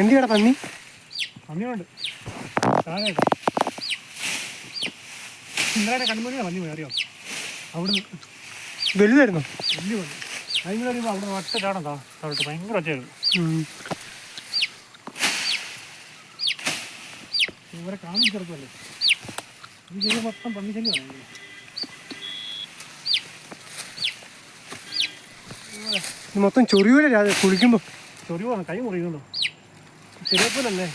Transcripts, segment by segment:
എന്തിയാടാ പന്നി? പന്നിയുണ്ട്. താഴെ കൺമണിയാണ് പന്നി പോയി അവിടെ അവിടുന്ന് വലുതായിരുന്നോ? വലിയ പന്നി. അവിടെ ഒറ്റ ചാടം താഴോട്ട്. ഭയങ്കര ഒറ്റയായിരുന്നു. ഇവരെ കാണും ഇത് ചെയ്ത് മൊത്തം പന്നി ശല്യമാണ് മൊത്തം ചൊറിയൂല രാവിലെ കുളിക്കുമ്പോ? ചൊറിവാണ്. കൈ മുറിയുന്നുണ്ടോ? ചെറിയപ്പോലല്ലേ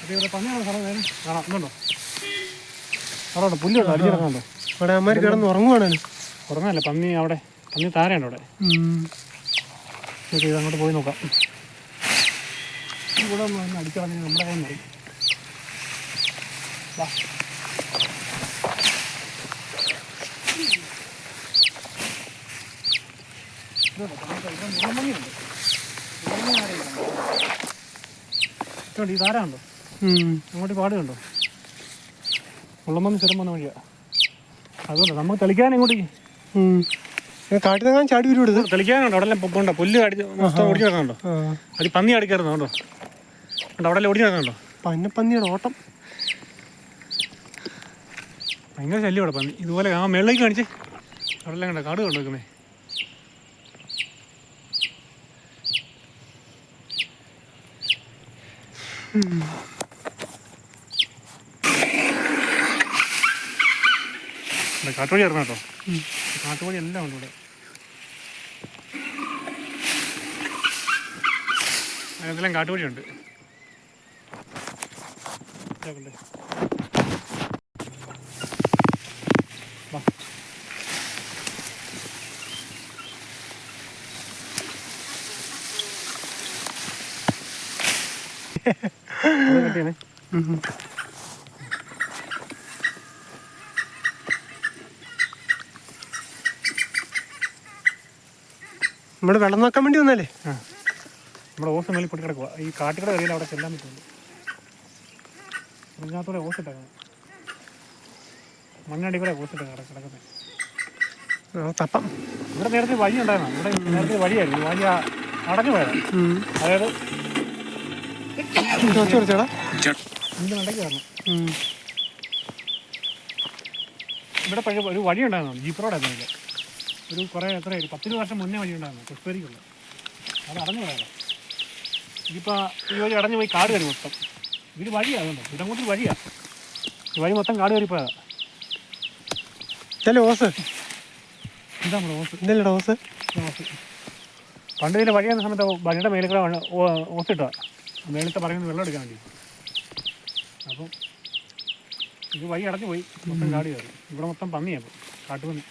അതെ ഇവിടെ പന്നിയാണ് സ്ഥലം വേറെ. കാണാം. ഇന്നുണ്ടോ അവിടെ പുല്ലുണ്ടോ അടിച്ചിറങ്ങാണ്ടോ അവിടെ അമ്മമാർ കിടന്ന് ഉറങ്ങുവാണല്ലോ ഉറങ്ങാല്ലേ പന്നി അവിടെ പന്നി താരയുണ്ട് അവിടെ. ഇത് അങ്ങോട്ട് പോയി നോക്കാം. ഇവിടെ ഒന്ന് അടിച്ചിറങ്ങി നമ്മുടെ കയ്യിൽ മറി ഇതുണ്ട്, ഈ താര. അങ്ങോട്ട് പാട് കണ്ടോ മുള്ളമ്പന്നി സ്ഥിരം വന്ന വഴിയാ. അതുകൊണ്ട് നമുക്ക് തെളിക്കാൻ ഇങ്ങോട്ടേക്ക് കാട്ടിൽ നിന്നാണ് ചാടി വരും എടുത്ത് തെളിക്കാനുണ്ടോ. അവിടെ പൊക്കണ്ടോ പുല്ല് കാടി മൊത്തം ഒടിച്ചു കിടക്കുന്നുണ്ടോ അത് പന്നി അടിക്കാറുണ്ടോ കണ്ടോ? കണ്ടോ? അവിടെ കിടക്കണുണ്ടോ പന്നി പന്നിയുടെ ഓട്ടം. ഭയങ്കര ശല്യം അവിടെ പന്നി. ഇതുപോലെ ആ മേളിലേക്ക് കാണിച്ച്. അവിടെ എല്ലാം കണ്ടോ? കാട് കണ്ടോ വെക്കുന്നേ കാട്ടുവഴി ഇറങ്ങാം കേട്ടോ. കാട്ടുവഴി എല്ലാം ഉണ്ട് ഇവിടെ. അതിനെല്ലാം കാട്ടുവഴിയുണ്ട് ഇതാക്കണ്ടേ. നമ്മൾ വെള്ളം നോക്കാൻ വേണ്ടി വന്നാലേ. നമ്മുടെ ഓസ് മേളിൽ പൊട്ടി കിടക്കുക ഈ കാട്ടിക്കട കറിയിൽ അവിടെ ചെല്ലാൻ പറ്റുള്ളൂ. ഇതിനകത്തൂടെ ഓസ് ഇട്ടേക്കണം. മണ്ണടി കൂടെ ഓസ് ഇട്ടേക്കണം കിടക്കുന്നത് തപ്പം. ഇവിടെ നേരത്തെ വഴി ഉണ്ടായിരുന്നു. ഇവിടെ നേരത്തെ വഴിയായിരുന്നു. വഴി അടഞ്ഞു പോയതാണ് അതായത് കുറച്ച് കുറച്ചേടാ. ഇവിടെ പഴയ ഒരു വഴി ഉണ്ടായിരുന്നു. ജീപ്പ് റോഡായിരുന്നു ഇവിടെ ഒരു കുറേ എത്ര ഒരു പത്തിരുപത് വർഷം മുന്നേ വഴി ഉണ്ടായിരുന്നു. പുഷ്പേരിക്കുള്ള. അത് അടഞ്ഞു പോയാലോ ഇതിപ്പോൾ ഈ വഴി അടഞ്ഞു പോയി കാട് കയറി മൊത്തം. ഇത് വഴിയാണ് ഇതങ്ങോട്ട് വഴിയാണ് ഈ വഴി മൊത്തം കാട് കയറിപ്പോയതാ ഇതല്ലേ ഓസ്? ഇതാ നമ്മുടെ ഓസ്. ഇതല്ലേടാ ഓസ്? ഓസ്. പണ്ട് ഇതിന്റെ വഴി വന്ന സമയത്ത് വഴിയുടെ മേളിൽ കൂടെ ഓസ് ഇട്ടാ മേളത്തെ പറയുന്നത് വെള്ളം എടുക്കാൻ വേണ്ടി. അപ്പം ഇത് വഴി അടഞ്ഞു പോയി. മൊത്തം കാട് കയറി. ഇവിടെ മൊത്തം പന്നിയാണ് കാട്ടുപന്നി.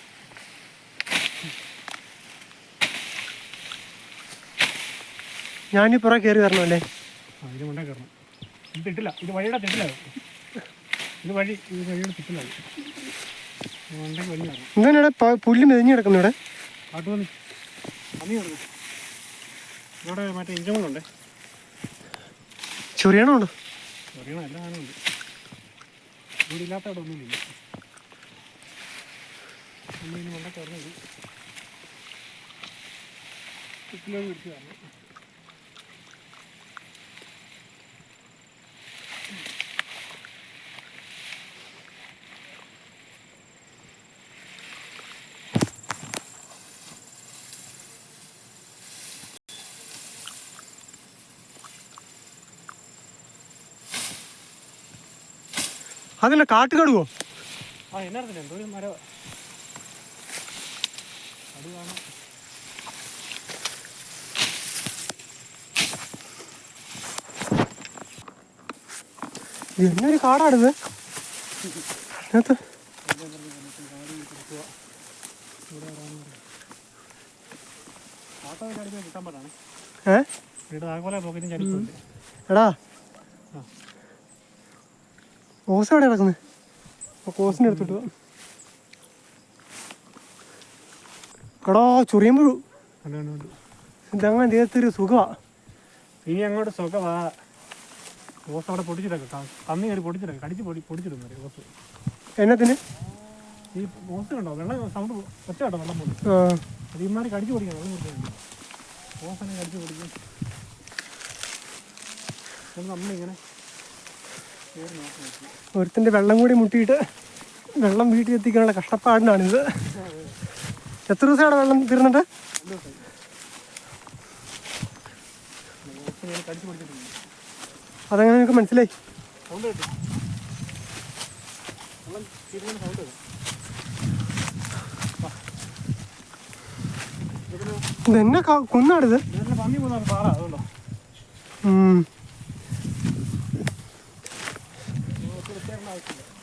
ഞാനീ പുറകെ കയറി വരണം അല്ലേ? ആ ഇത് മണ്ടേ കയറണം ഇത് തിട്ടില്ല ഇത് വഴിയുടെ തിട്ടില്ല ഇത്. വഴി ഇത് വഴിയുടെ തിട്ടില്ല പുല്ല് മെതിഞ്ഞ് കിടക്കുന്നു ഇവിടെ? കാട്ടുപന്നി. പന്നി കിടക്കും ഇവിടെ മറ്റേ ഇഞ്ചമുണ്ട് ചൊറിയണമുണ്ടോ അറിയണം എല്ലാ സാധനമുണ്ട് ഇവിടെ ഇല്ലാത്ത അവിടെ ഒന്നുമില്ല നമ്മൾ ഇനി മണ്ടേ കയറുന്നത് തിട്ടിലേക്ക് പിടിച്ച് കയറണം അതല്ല കാട്ടുകടുവോ ആ എന്നറിയില്ല എന്തോ ഒരു മരം. അത് കാണാം. എന്നൊരു കാടാണിത് ഇതിനകത്ത് ആട്ടോ ചടിക്കാൻ കിട്ടാൻ പാടാണ് ഏ വീട് താക്കോലെ പോക്കറ്റും ചടിക്കുന്നുണ്ട് എടാ ഓസ് എവിടെ കിടക്കുന്നത് അപ്പോൾ കോസിന്റെ എടുത്തിട്ട് കടോ ചൊറിയുമ്പോഴും ഇതങ്ങനെ ദേഹത്തൊരു സുഖമാ ഇനി അങ്ങോട്ട് സുഖമാ ഓസ് അവിടെ പൊടിച്ചിട്ടൊക്കെ തന്നി കയറി പൊടിച്ചിട്ടൊക്കെ കടിച്ച് പൊടി പൊടിച്ചിടുന്നു കോസ് എന്നത്തിന്? ഈ കോസ് കണ്ടോ? വെള്ളം സൗണ്ട് ഒറ്റ കേട്ടോ വെള്ളം പൊടി അത് ഇമാരി കടിച്ച് പൊടിക്കണം വെള്ളം കുടിക്കാൻ ഓസനെ കടിച്ചു പിടിക്കും. നമ്മളിങ്ങനെ ഒരുത്തിന്റെ വെള്ളം കൂടി മുട്ടിയിട്ട് വെള്ളം വീട്ടിൽ എത്തിക്കാനുള്ള കഷ്ടപ്പാടിനാണിത്. എത്ര ദിവസമാണ് വെള്ളം തീർന്നിട്ട്? അതങ്ങനെ നിങ്ങൾക്ക് മനസ്സിലായി? ഇതെന്നെ കുന്നാണിത്? പന്നി പോകുന്ന പാടാ അതുകൊണ്ടോ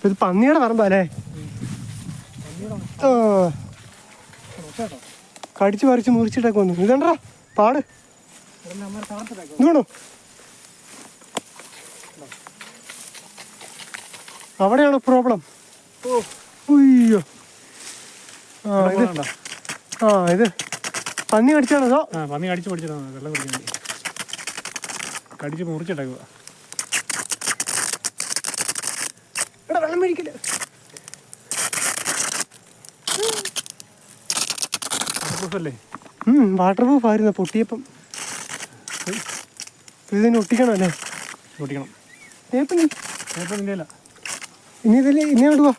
ഇത് പന്നിയുടെ പറമ്പ അല്ലേ? കടിച്ചു പറിച്ചു കടിച്ച് മുറിച്ചിട്ടൊക്കെ വന്നു. ഇതണ്ടാ പാട്. ഇവിടെ അമ്മ തളർത്തിട്ടേക്കോ ഇത് വേണോ അവിടെയാണ് പ്രോബ്ലം? ഉയ്യോ. ആ ഇത് ആ ഇത് പന്നി കടിച്ചാണോ ആ പന്നി കടിച്ചു പിടിച്ചിട്ടാണ് വെള്ളം കുടിക്കാൻ വേണ്ടി. കടിച്ച് മുറിച്ചിട്ടേക്കുക ഇവിടെ വെള്ളം മേടിക്കില്ല പ്രൂഫല്ലേ വാട്ടർ പ്രൂഫ് ആയിരുന്നു പൊട്ടിയപ്പം. ഇതിന് ഒട്ടിക്കണം അല്ലേ? ഒട്ടിക്കണം. ഏപ്പം നീ ചിലപ്പോൾ ഇതിന്റെ അല്ല ഇനി ഇതിൽ ഇനി പോവാ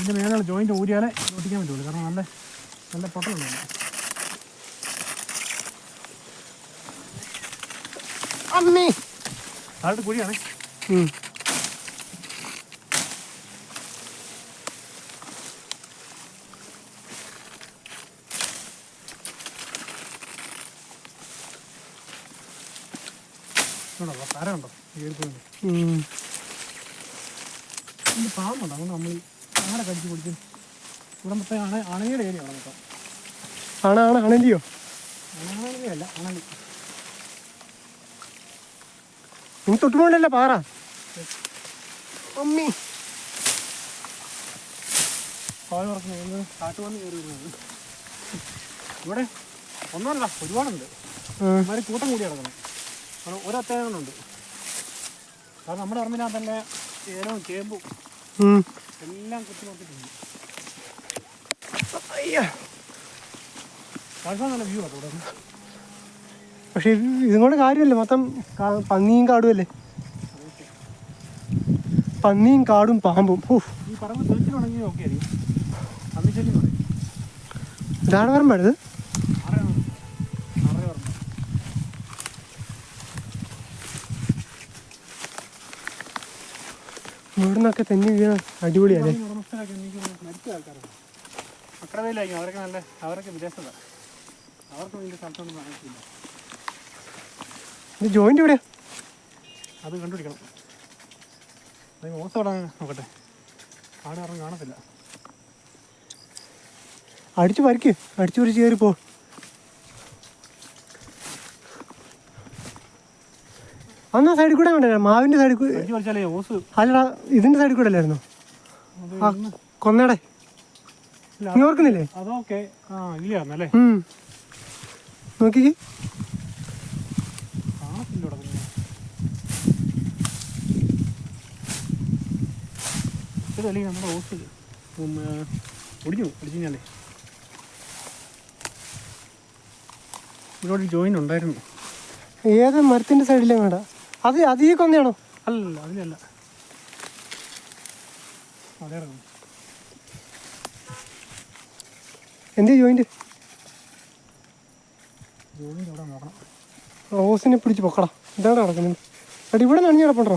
ഇതിന്റെ മേലുള്ള ജോയിന്റ് ഊരിയാലേ ഒട്ടിക്കാൻ പറ്റുള്ളൂ. കാരണം നല്ല നല്ല പൊട്ടലുണ്ട് അമ്മേ. താഴോട്ട് കുഴിയാണേ. ഏറിപ്പോയി ഉം. ഇതിന് പാമ്പുണ്ട് അതുകൊണ്ട് നമ്മൾ ആടെ കടിച്ച് പിടിച്ച് ഇവിടെ മൊത്തം അണ അണയുടെ ഏരിയ മൊത്തം ആണ് ആണ് ആണല്ലയോ അണയുടെ അല്ല അണലി ഇനി തൊട്ടുമുണ്ടല്ല പാറ. അമ്മി. പാൽ പറക്കുന്നത് കാട്ടുവന്ന് കയറി വരുന്നത്. ഇവിടെ ഒന്നല്ല ഒരുപാടുണ്ട്. കൂട്ടം കൂടി കിടക്കണം കാരണം ഒരത്തേനുണ്ട് കാരണം നമ്മുടെ പറമ്പിനകത്ത് തന്നെ ഏലവും ചേമ്പും എല്ലാം കുത്തി നോക്കിയിട്ടുണ്ട്. നല്ല വ്യൂ ആണ് ഇവിടെ പക്ഷെ ഇത് കൊണ്ട് കാര്യമല്ലേ? മൊത്തം പന്നിയും കാടും അല്ലേ? പന്നിയും കാടും പാമ്പും. ഇതാണ് പറമ്പ് തെളിച്ചിട്ടുണ്ടെങ്കിൽ ഓക്കെ ആയിരിക്കും അന്നിച്ചെല്ലി പറയും ഇതാണ് പറമ്പാണ് ഇത് ആറേ ആറേ പറമ്പ് ഇവിടുന്നൊക്കെ തെന്നി വീണ അടിപൊളിയല്ലേ അക്കടവയിലായിരിക്കും അവരൊക്കെ നല്ല അവരൊക്കെ വിദേശത്താണ് അവർക്ക് ഇതിന്റെ സ്ഥലത്തൊന്നും കാണിച്ചില്ല ഇത് ജോയിന്റ് എവിടെയാ? അത് കണ്ടുപിടിക്കണം. അത് മോശം അവിടെ നോക്കട്ടെ. ആടെ കാണത്തില്ല. അടിച്ചു പരിക്ക് അടിച്ചു പറിച്ച് കയറി അന്ന് ആ സൈഡിൽ കൂടെ വേണ്ട മാവിന്റെ സൈഡിൽ കൂടെ അല്ലടാ ഇതിന്റെ സൈഡിൽ കൂടെ അല്ലായിരുന്നു? ആ നീ ഓർക്കുന്നില്ലേ. നോക്കിക്കേ. അല്ലെങ്കിൽ നമ്മുടെ ഓസ്. ഉം, ആ, ഒടിഞ്ഞു ഒടിച്ചു കഴിഞ്ഞാലേ. ഇവിടെ ഒരു ജോയിൻ ഉണ്ടായിരുന്നു. ഏത് മരത്തിന്റെ സൈഡിലേ വേണ്ട അത് അത് ഈ കൊന്നയാണോ അല്ലല്ല അതിലല്ല. അതേ എന്തേ ജോയിന്റ് റോസിനെ നോക്കണം. ഓസിനെ പിടിച്ച് പൊക്കടാ. ഇതാണ് കിടക്കുന്നത് എടാ ഇവിടെ നനഞ്ഞ് കിടപ്പുണ്ടോ?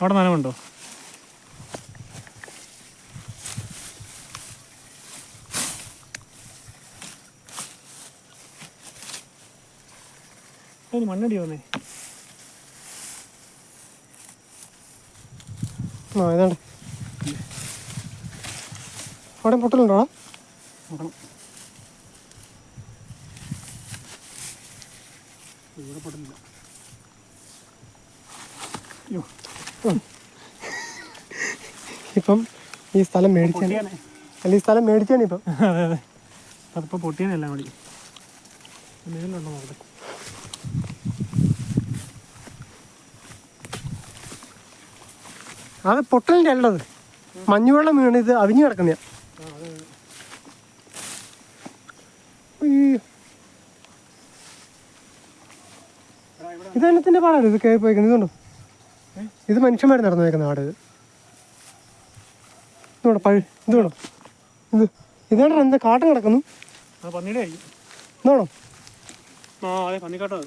അവിടെ നനവുണ്ടോ? മണ്ണടി വന്നേ ആ ഇതാണ്ട്. അവിടെ പൊട്ടലുണ്ടോ? ഇവിടെ പെട്ടില്ല അയ്യോ. ഇപ്പം ഈ സ്ഥലം മേടിച്ചാണ് അല്ല ഈ സ്ഥലം മേടിച്ചാണ് ഇപ്പം. അതെ അതെ. അതിപ്പോൾ പൊട്ടിയാനെല്ലാം കൂടി. മേലുണ്ടോ നോക്കട്ടെ അത് പൊട്ടലിന്റെ അല്ലത്. മഞ്ഞുവെള്ളം വീണ് ഇത് അവിഞ്ഞു കിടക്കുന്ന. ഇത് എന്നത്തിന്റെ പാടാണ്. ഇത് കയറി പോയിക്കുന്നത് ഇതുണ്ടോ? ഇത് മനുഷ്യന്മാർ നടന്നു വയ്ക്കുന്ന പാട് ഇത് ഇതുണ്ടോ? പഴു ഇത് വേണോ ഇത് ഇതാണ്? എന്താ കാട്ടം കിടക്കുന്നു? പന്നിയുടെ ഇതാണോ? ആ അതെ പന്നിക്കാട്ടോ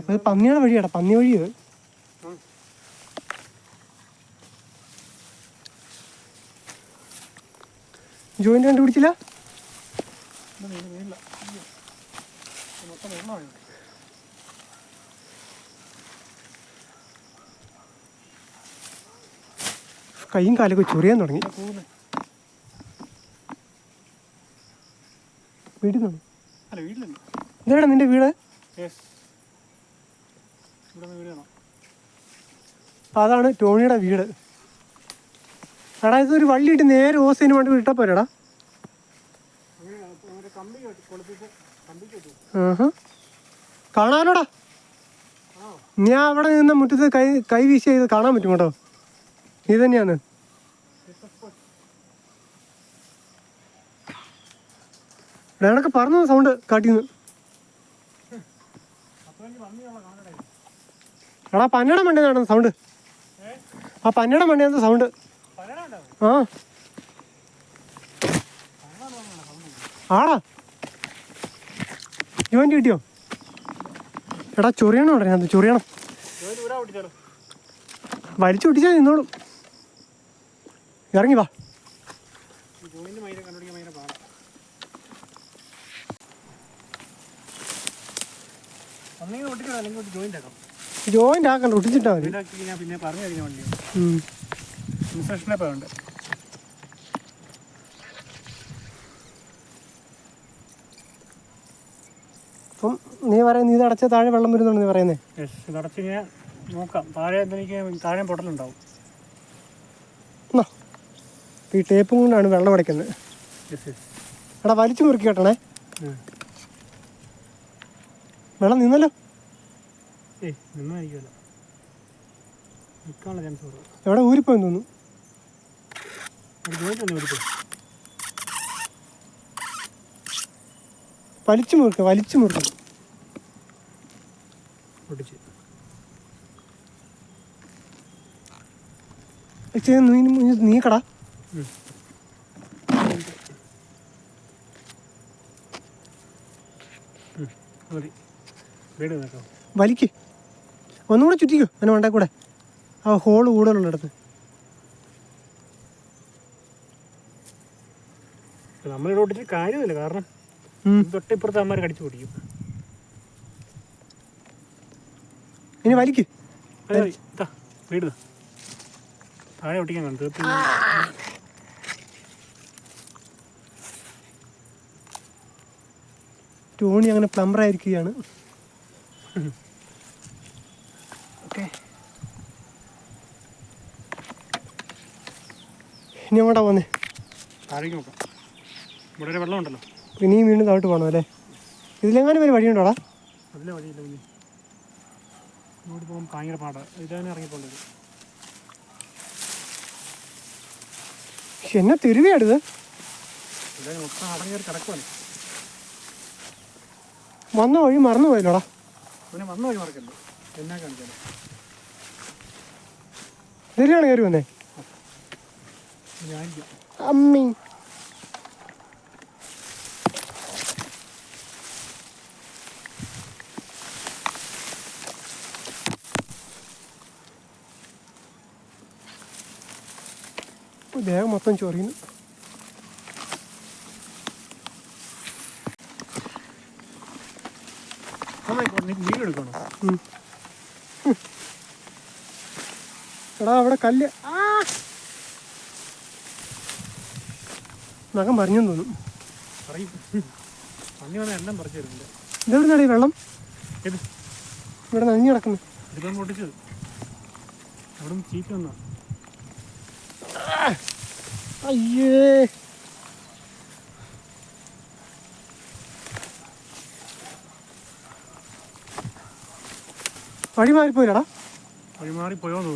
അപ്പൊ ഇത് പന്നിയുടെ വഴിയാടാ പന്നി വഴി ഇത്. ജോയിന്റ് കണ്ടുപിടിച്ചില്ല? കൈയും കാലൊക്കെ ചൊറിയാൻ തുടങ്ങി. വീട്ടിൽ നിന്നാണ് എന്താണ് നിന്റെ വീട് യെസ് ഇവിടെ നിന്ന് വീട് കാണാം അപ്പൊ അതാണ് ടോണിയുടെ വീട്. എടാ ഇതൊരു വള്ളിയിട്ട് നേരെ ഓസിന് വേണ്ടി വിട്ടാ പോരാടാ. കാണാനോടാ ഞാൻ അവിടെ നിന്ന് മുറ്റത്ത് കൈ കൈ വീശി ചെയ്ത് കാണാൻ പറ്റും കേട്ടോ. നീ തന്നെയാണ്. എടക്ക് പറഞ്ഞു സൗണ്ട് കാട്ടിന്ന് അപ്പോൾ എനിക്ക് പന്നിയുള്ള കാണടേ എടാ പന്നയുടെ മണ്ടി നടന്ന സൗണ്ട് ആ പന്നയുടെ മണ്ടേ സൗണ്ട് പരട ഉണ്ടാവും ആ. ആടാ. ജോയിന്റ് കിട്ടിയോ? എടാ ചൊറിയണം ഉടനെ അത് ചൊറിയണം. വലിച്ചു പൊട്ടിച്ചാൽ നിന്നോളും. ഇറങ്ങി വാ. ഒന്നെങ്കിൽ ഒട്ടിക്കണം? അല്ലെങ്കിൽ ജോയിന്റ് ആക്കാം. ജോയിന്റ് ആക്കണ്ട ഒട്ടിച്ചിട്ടാ മതി. ജോയിന്റ് പിന്നെ പറഞ്ഞു കഴിഞ്ഞ വണ്ടി അപ്പം നീ പറയുന്നത് ഇത് അടച്ച താഴെ വെള്ളം വരുന്നുണ്ട് നീ പറയുന്നേ? യെസ് ഇത് അടച്ച് ഞാൻ നോക്കാം. താഴെ എന്തെനിക്ക് താഴെ പൊട്ടലുണ്ടാവും. എന്നാ ഇപ്പൊ ഈ ടേപ്പും കൊണ്ടാണ് വെള്ളം അടയ്ക്കുന്നത്. എടാ വലിച്ചു മുറുക്കി കേട്ടണേ. വെള്ളം നിന്നല്ലോ. എവിടെ? ഊരിപ്പോയെന്ന് തോന്നുന്നു. വലിച്ചു മുറുക്ക വലിച്ചു മുറുക്ക. നീക്കടാ ഉം. ഉം, കൂടെ ചുറ്റിക്കോ അതിന് വേണ്ട കൂടെ. ആ ഹോൾ കൂടുതലുള്ളിടത്ത്. നമ്മളിവിടെ ഒട്ടിച്ച് കാര്യമില്ല കാരണം ഉം. തൊട്ടിപ്പുറത്ത് അമ്മമാർ കടിച്ചു പൊടിക്കും ഇനി വലിക്ക്. വീട്. താഴെ ഒട്ടിക്കാൻ ടോണി അങ്ങനെ പ്ലംബർ ആയിരിക്കുകയാണ് ഓക്കെ. ഇനി അങ്ങോട്ടാ പോന്നെ? താഴേക്ക് നോക്കാം. ഇവിടെ ഒരു വെള്ളം ഉണ്ടല്ലോ. ഇനിയും വീണ്ടും താഴോട്ട് പോകണം അല്ലേ? ഇതിലെങ്ങാനും ഒരു വഴിയുണ്ടോടാ? അതിലെ വഴിയില്ല ഇനി. ഇങ്ങോട്ട് പോകുമ്പോൾ ഭയങ്കര പാടാണ് ഇതാണ് ഇറങ്ങിപ്പോണ്ടത് എന്നെ തെരുവിയാടിത് മൊത്തം കിടക്കുമല്ലേ വന്ന വഴി മറന്നു പോയല്ലോടാ പിന്നെ വന്ന വഴി മറക്കല്ലോ എന്നാ കാണിച്ചാലും ഇതിലാണ് കയറി വന്നേ. ഞാൻ അമ്മി. ദേഹം മൊത്തം ചൊറിയുന്നു. ഉം. എടാ അവിടെ കല്ല്. ആ! നഖം പറഞ്ഞു തോന്നും. വെള്ളം? ഇവിടെ നനഞ്ഞു കിടക്കുന്നു അയ്യേ. വഴി മാറിപ്പോയില്ലടാ വഴി മാറി പോയോന്ന്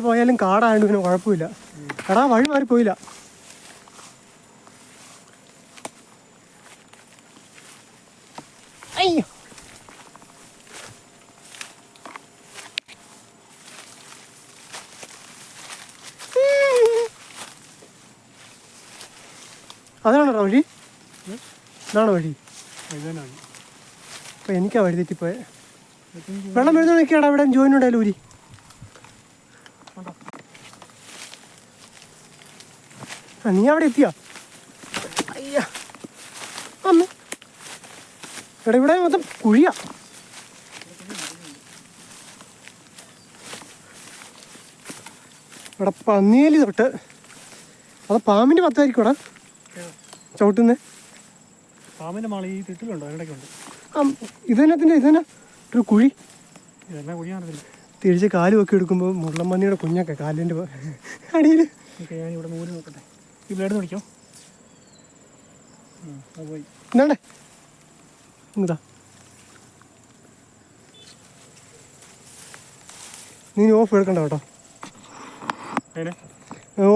പോയാലും കാടായതുകൊണ്ട് പിന്നെ കുഴപ്പമില്ല. എടാ വഴി മാറിപ്പോയില്ല പോയില്ല അതാണോ വഴി ഇതാണോ വഴി? ഇതാണ് അപ്പോൾ എനിക്കാ വഴി തെറ്റിപ്പോയെ. വെള്ളം വരുന്ന നിൽക്കുകയാണ് അവിടെ ജോയിൻ ഉണ്ടായാലും ഊരി? ആ നീ അവിടെ എത്തിയോ? അയ്യ. അമ്മ ഇവിടെ ഇവിടെ മൊത്തം കുഴിയാ. ഇവിടെ പന്നിയേലി തൊട്ട്. അത് പാമ്പിന്റെ പത്തായിരിക്കും ഇവിടെ ചവിട്ടുന്നേ. പാമ്പിന്റെ മാളി ഈ തിട്ടിലുണ്ടോ? അതിനിടയ്ക്കുണ്ട് ഇതന്നത്തിന്റെ ഇതന്നെ ഒരു കുഴി. ഇതെല്ലാം കുഴിയാണതില്ല തിരിച്ച് കാലും വെക്കി എടുക്കുമ്പോൾ മുള്ളമ്മന്നിയുടെ കുഞ്ഞൊക്കെ കാലിന്റെ അടിയിൽ ഇവിടെ നൂൽ നോക്കട്ടെ ഈ ബ്ലേഡ് നോക്കിക്കോ പോയി. എന്നാണ്ടേ ഇതാ. നീ ഓഫ് എടുക്കണ്ട കേട്ടോ.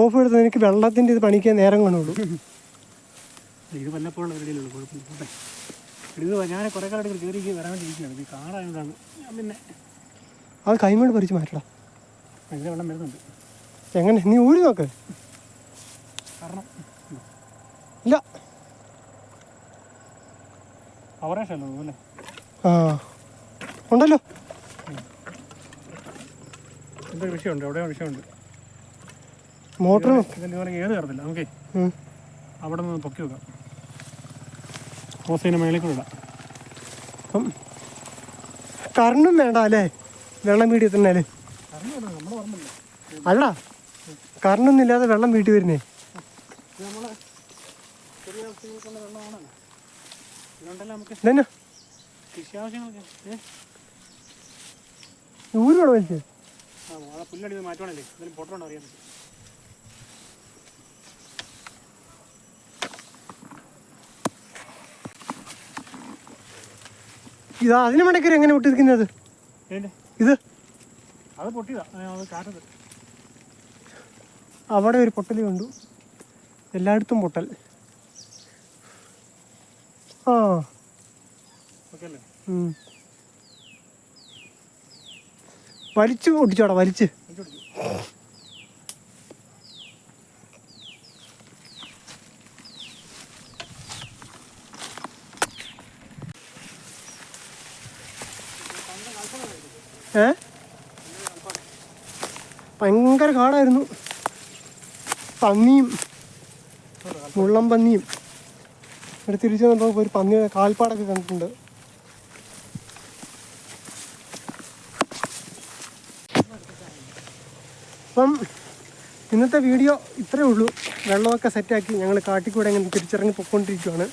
ഓഫ് എടുത്ത് എനിക്ക് വെള്ളത്തിന്റെ ഇത് പണിക്കാൻ നേരം കാണുള്ളൂ. ഇത് വല്ലപ്പോഴുള്ള കുഴപ്പമില്ല. ഇത് ഞാൻ കുറേ കാലമായിട്ട് കയറി വരാൻ വേണ്ടിയിരിക്കുകയാണ്. ഇത് കാണാൻ ഞാൻ പിന്നെ അത് കൈമേട് പറിച്ച് മാറ്റടാ. അതിന്റെ വെള്ളം വരുന്നുണ്ട്. എങ്ങനെ? നീ ഊരി നോക്ക്. കാരണം ഇല്ല. അവറേഷ് അല്ലോ? ആ. ഉണ്ടല്ലോ. എന്തൊരു വിഷയമുണ്ട്. എവിടെയോ വിഷയമുണ്ട്. മോട്ടർ പോലെ ഏത് കയറത്തില്ല നമുക്ക്. അവിടെ നിന്ന് പൊക്കി വെക്കാം. ഹോസൈനെ മേളിൽ കൂടെ ഇടാം. അപ്പം കറണ്ടും വേണ്ട അല്ലേ? വെള്ളം വീട്ടിൽ തന്നെ അല്ലേ? കറണ്ടൊന്നും ഇല്ലാതെ വെള്ളം വീട്ടിൽ വരുന്നേ. ഊരുവാണോ വലിച്ചത് ചെറിയ ആവശ്യങ്ങൾക്കുള്ള എന്തായാലും നമുക്ക് ഇതന്നെ കൃഷി ആവശ്യങ്ങൾക്ക് ഏ ഊരി വേണം വലിച്ച് ആ ആ പുല്ലടി ഇത് മാറ്റുവാണല്ലേ എന്തെങ്കിലും പൊട്ടണോ അറിയാൻ പറ്റും ഇതാ അതിന് മണ്ടക്കറി എങ്ങനെ വിട്ടിരിക്കുന്നത് ഇത്? അത് പൊട്ടിയതാ. അവിടെ ഒരു പൊട്ടൽ കണ്ടു. എല്ലായിടത്തും പൊട്ടൽ. ആ. വലിച്ചു ഒട്ടിച്ചോടാ വലിച്ച് അത് പിടിച്ചു ഏ? ഭയങ്കര കാടായിരുന്നു. പന്നിയും മുള്ളം പന്നിയും. ഇവിടെ തിരിച്ചു വന്നപ്പോൾ ഒരു പന്നി കാൽപ്പാടൊക്കെ കണ്ടിട്ടുണ്ട്. അപ്പം ഇന്നത്തെ വീഡിയോ ഇത്രയേ ഉള്ളൂ. വെള്ളമൊക്കെ സെറ്റാക്കി ഞങ്ങൾ കാട്ടിക്കൂടെ ഇങ്ങനെ തിരിച്ചിറങ്ങി പൊയ്ക്കൊണ്ടിരിക്കുകയാണ്